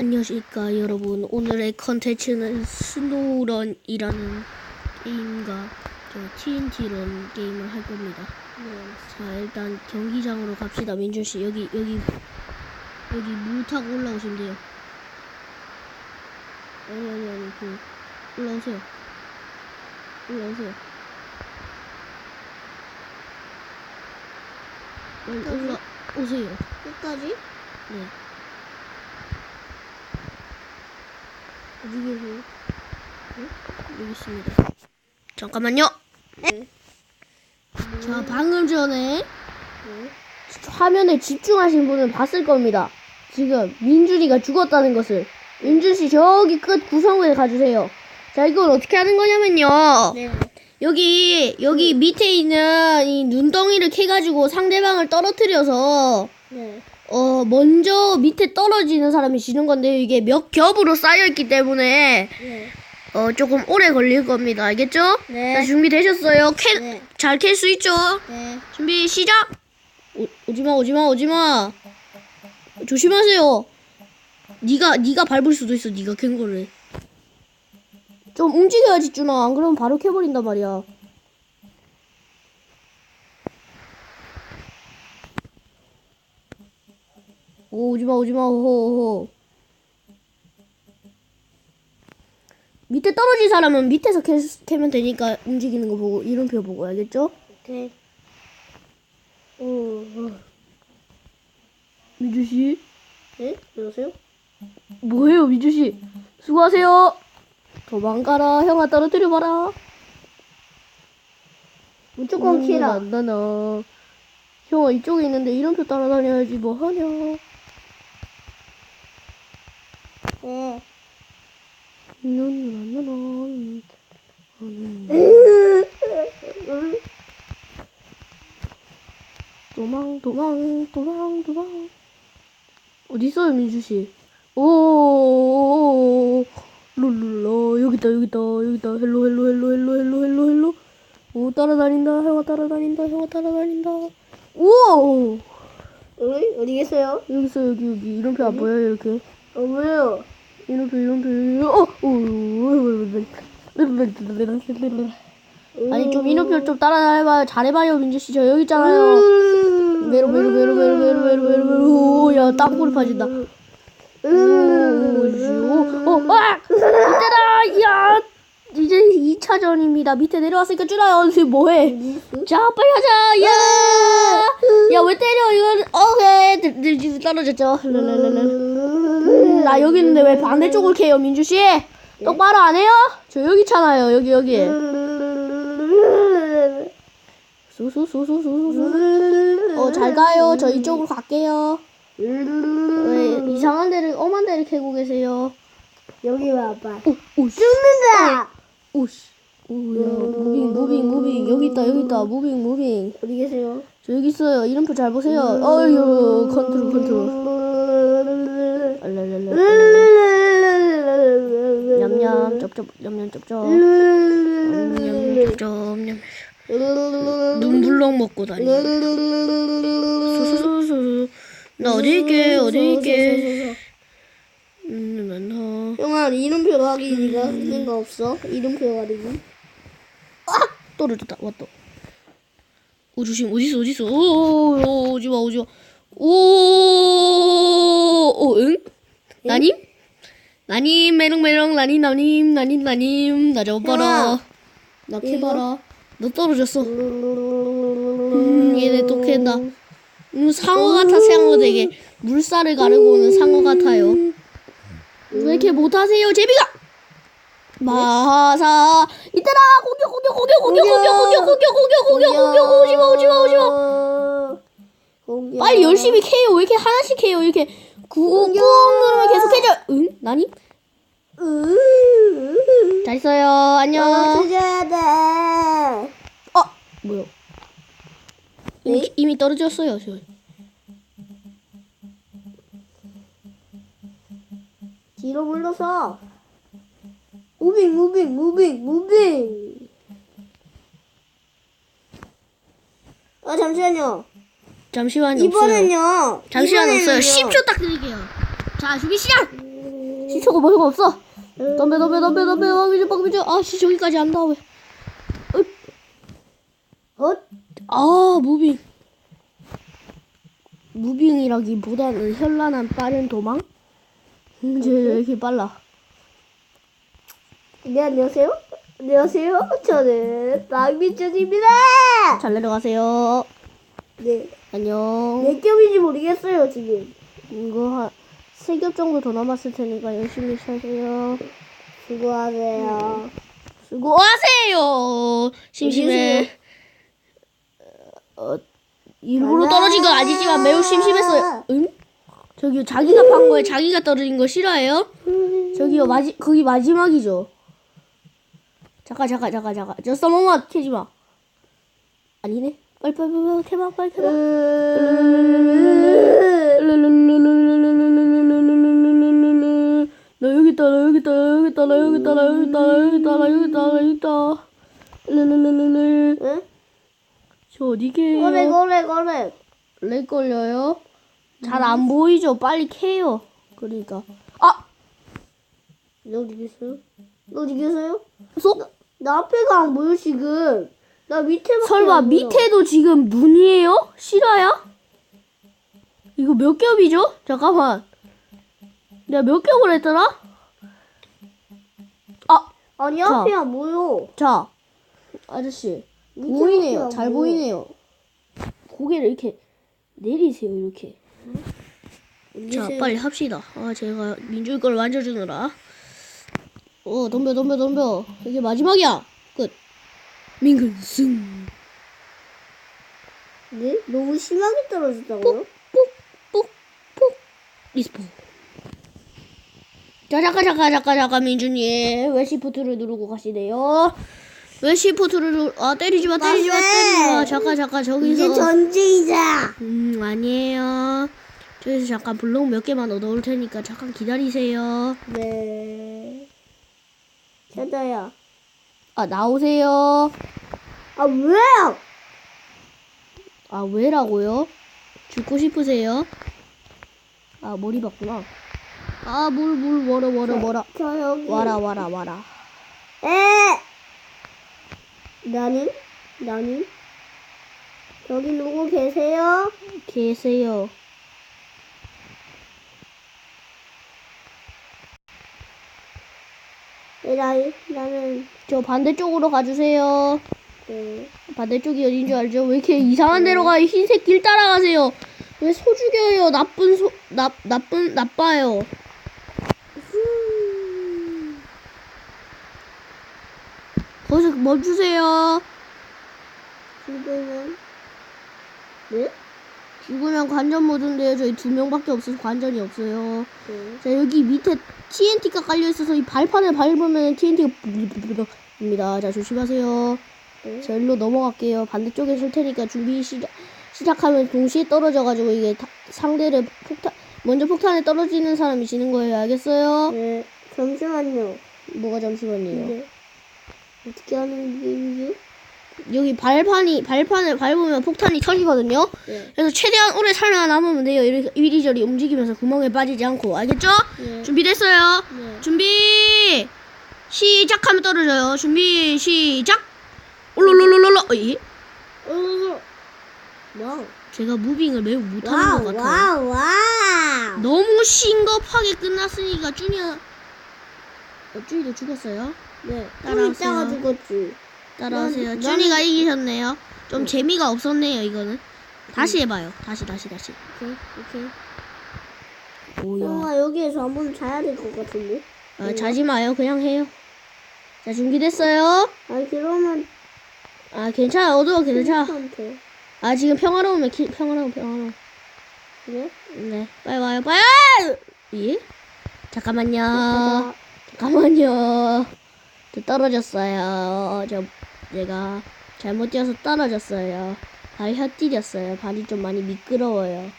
안녕하십니까 여러분. 오늘의 컨텐츠는 스노우런이라는 게임과 저 TNT런 게임을 할 겁니다. 자 일단 경기장으로 갑시다. 민준씨 여기 여기 여기 물 타고 올라오시면 돼요. 아니 아니 아니 그 올라오세요. 올라오세요. 빨리 올라오세요. 끝까지? 네. 네? 여기 있습니다. 잠깐만요. 자, 방금 전에 네. 화면에 집중하신 분은 봤을 겁니다. 지금 민준이가 죽었다는 것을. 민준 씨 저기 끝 구성부에 가주세요. 자, 이걸 어떻게 하는 거냐면요. 네. 여기 여기 밑에 있는 이 눈덩이를 캐가지고 상대방을 떨어뜨려서 네. 어, 먼저 밑에 떨어지는 사람이 지는 건데 이게 몇 겹으로 쌓여있기 때문에 네. 어, 조금 오래 걸릴 겁니다. 알겠죠? 네. 자, 준비되셨어요? 캐, 네. 잘캘 수 있죠? 네. 준비, 시작! 오, 오지마, 오지마, 오지마. 조심하세요. 니가, 니가 밟을 수도 있어, 니가 캔 거를. 좀 움직여야지, 준아. 안 그러면 바로 캐버린단 말이야. 오, 오지마, 오지마, 오호. 밑에 떨어진 사람은 밑에서 캐, 캐면 되니까 움직이는 거 보고, 이름표 보고, 알겠죠? 오케이. 오. 민주씨? 네? 여보세요? 뭐해요, 민주씨? 수고하세요! 도망가라, 형아 떨어뜨려봐라. 무조건 키라. 안 나나. 형아, 이쪽에 있는데 이름표 따라다녀야지, 뭐 하냐. 네. 눈. 도망, 도망, 도망, 도망. 어디 있어요, 민주 씨? 오, 룰룰라 여기 있다, 여기 있다, 여기 있다. 헬로, 헬로, 헬로, 헬로, 헬로, 헬로, 헬로. 오, 따라다닌다. 형아 따라다닌다. 형아 따라다닌다. 우와, 어디? 어디 계세요? 여기 있어, 여기, 여기. 이름표 안 보여요, 이렇게. 어, 뭐예요? 이름표, 이름표. 어, 오, 아니 좀 이름표 좀 따라해봐요. 잘해봐요, 민주 씨. 저 여기 있잖아요. 메로 메로 메로 메로 메로 메로 메로 메로 오야 땅굴 파진다 오오 아! 이때다 야 이제 2차전입니다 밑에 내려왔으니까 줄아요 지금 뭐해 자 빨리 하자 야 야 왜 때려 이거 오케이 떨어졌죠 랄랄랄랄. 나 여기 있는데 왜 반대쪽을 캐요 민주 씨 똑바로 안 해요? 저 여기 있잖아요 여기 여기 수수수수수수 어, 잘 가요. 저 이쪽으로 갈게요. 왜 이상한 데를, 엄한 데를 캐고 계세요? 여기 와봐. 오, 오, 씨. 죽는다! 오씨. 오야, 무빙, 무빙, 무빙. 여기 있다, 여기 있다. 무빙, 무빙. 어디 계세요? 저 여기 있어요. 이름표 잘 보세요. 어휴, 컨트롤, 컨트롤. 알랄랄라. 냠냠, 쩝쩝, 냠냠, 쩝쩝. 냠냠, 쩝쩝, 냠. 눈블럭 먹고 다니. 수수수수. 나 어디 있게, 어디 있게. 형아, 이름표 가기 니가 있는 거 없어? 이름표 가리기. 떨어졌다, 왔다. 오, 조심, 어딨어, 어딨어. 오, 오지마, 오지마. 오, 오, 응? 나님? 나님, 메롱메롱, 나님, 나님, 나님, 나님. 나 잡아봐라. 형아. 나 캐봐라. 너 떨어졌어. 음, 얘네 또 캔다. 음, 상어 같아, 상어 되게. 물살을 가르고 오는 상어 같아요. 왜 이렇게 못하세요, 제비가? 마사 이때라! 공격 공격 공격 공격 공격! 공격 공격 공격 공격 공격 오지마 오지마 오지마! 공격. 빨리 열심히 캐요. 왜 이렇게 하나씩 캐요? 이렇게 꾹꾹 누르면 계속 캐져 응? 나니? 잘 있어요. 안녕. 떨어져야 돼. 어 뭐야? 이미, 이미 떨어졌어요 저. 뒤로 물러서. 무빙, 무빙, 무빙, 무빙. 아, 잠시만요. 잠시만요 이번엔요. 잠시만 없어요 이번에는요. 10초 딱 드릴게요 자 준비 시작 시초가 뭐 없어. 덤벼 덤벼 덤벼 덤벼 박비주 박비주 아씨 저기까지 왜? 어? 아 무빙. 무빙이라기보다는 현란한 빠른 도망. 이제 왜 이렇게 빨라? 네, 안녕하세요. 안녕하세요. 저는 박민준입니다. 잘 내려가세요. 네. 안녕. 몇 겹인지 모르겠어요, 지금. 이거 한 세 겹 정도 더 남았을 테니까 열심히 사세요. 수고하세요. 수고하세요. 심심해. 어, 일부러 떨어진 건 아니지만 매우 심심했어요. 응? 저기요, 자기가 판 거에 자기가 떨어진 거 싫어해요? 저기요, 마지, 거기 마지막이죠. 잠깐, 잠깐, 잠깐, 잠깐. 저 써먹어, 캐지 마. 아니네. 빨리, 빨리, 빨리, 빨리, 캐봐, 빨리 캐봐. 나 여기 있다, 나 여기 있다, 나 여기 있다, 나 여기 있다, 나 여기 있다, 나 여기 있다, 나 여기 있다, 나 여기 있다. 르르르르르. 응? 저 어디 계요? 거래, 거래, 거래. 렉 걸려요? 잘 안 보이죠? 빨리 캐요. 그러니까. 아! 너 어디 계세요? 너 어디 계세요? 속? 나 앞에가 안 보여, 지금. 나 밑에밖에 설마 안 보여. 밑에도 지금 눈이에요? 실화야? 이거 몇 겹이죠? 잠깐만. 내가 몇 겹을 했더라? 아! 아니, 자. 앞에 안 보여. 자, 아저씨. 밑에밖에 보이네요. 안 잘 보여. 보이네요. 고개를 이렇게 내리세요, 이렇게. 자? 빨리 합시다. 아, 제가 민주의 걸 만져주느라. 어, 덤벼, 덤벼, 덤벼. 이게 마지막이야. 끝. 민근 승. 네? 너무 심하게 떨어졌다고요? 뽁, 뽁, 뽁. 리스폰. 자, 잠깐, 잠깐, 잠깐, 잠깐, 민주님. 왜 시프트를 누르고 가시네요? 왜 시프트를 누르, 아, 때리지 마, 때리지 마. 때리지 마. 잠깐, 잠깐, 저기서. 이제 전쟁이자. 음, 아니에요. 저기서 잠깐 블록 몇 개만 얻어 올 테니까 잠깐 기다리세요. 네. 찾아야. 아, 나오세요. 아, 왜요? 아, 왜라고요? 죽고 싶으세요? 아, 머리 봤구나. 아, 물, 물, 와라, 와라, 와라. 저 여기. 와라, 와라, 와라. 에! 나님? 나님? 여기 누구 계세요? 계세요. 네, 나이, 나는, 저 반대쪽으로 가주세요. 네. 반대쪽이 어딘 줄 알죠? 왜 이렇게 이상한 데로 가요? 흰색 길 따라가세요. 왜 소 죽여요? 나쁜 소, 나, 나쁜, 나빠요. 거기서 멈추세요. 지금은, 네? 죽으면 관전 모드인데요. 저희 두 명밖에 없어서 관전이 없어요. 네. 자, 여기 밑에 TNT가 깔려 있어서 이 발판을 밟으면 TNT가 입니다. 자, 조심하세요. 네. 자, 일로 넘어갈게요. 반대쪽에 쓸 테니까 준비 시작, 시작하면 동시에 떨어져가지고 이게 다- 상대를 폭탄, 먼저 폭탄에 떨어지는 사람이 지는 거예요. 알겠어요? 네. 잠시만요. 뭐가 잠시만요. 네. 어떻게 하는 게임이죠? 여기 발판이, 발판을 밟으면 폭탄이 터지거든요? 네. 그래서 최대한 오래 살아남으면 돼요. 이리- 이리저리 움직이면서 구멍에 빠지지 않고. 알겠죠? 네. 준비됐어요? 네. 준비 시작하면 떨어져요. 준비 시작. 어이? 어, 와우. 제가 무빙을 매우 못하는 것 같아요. 와우, 와우. 너무 신겁하게 끝났으니까 쭈니가 어, 쭈니도 죽었어요. 네. 좀 따라오세요. 이따가 죽었지. 따라오세요. 난- 나는- 이기셨네요. 좀 재미가 없었네요. 이거는 다시 해봐요. 다시 다시 다시. 오케이, 오케이. 형아 여기에서 한 번 자야 될 것 같은데. 아, 자지 마요. 그냥 해요. 자 준비됐어요? 아니 그러면 아 괜찮아. 어두워 괜찮아. 한테 아 지금 평화로우면 기, 평화로움 평화로움. 그래? 네, 빨리 와요, 빨리! 예? 잠깐만요. 자, 잠깐만요. 저 떨어졌어요. 저, 제가 잘못 뛰어서 떨어졌어요. 발이 헛디뎠어요. 발이 좀 많이 미끄러워요.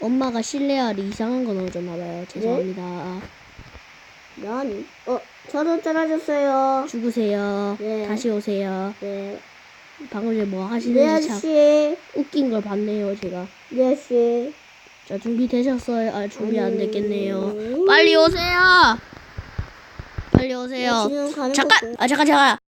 엄마가 실내화를 이상한 거 넣어줬나 봐요. 죄송합니다. 난 어, 저도 떨어졌어요. 죽으세요. 네. 다시 오세요. 네. 방금 전에 뭐네 하시는지 참 아저씨, 웃긴 걸 봤네요, 제가. 네 아저씨. 자 준비되셨어요? 아 준비 안 됐겠네요. 빨리 오세요. 빨리 오세요. 지금 가는 잠깐. 거고. 아 잠깐 잠깐.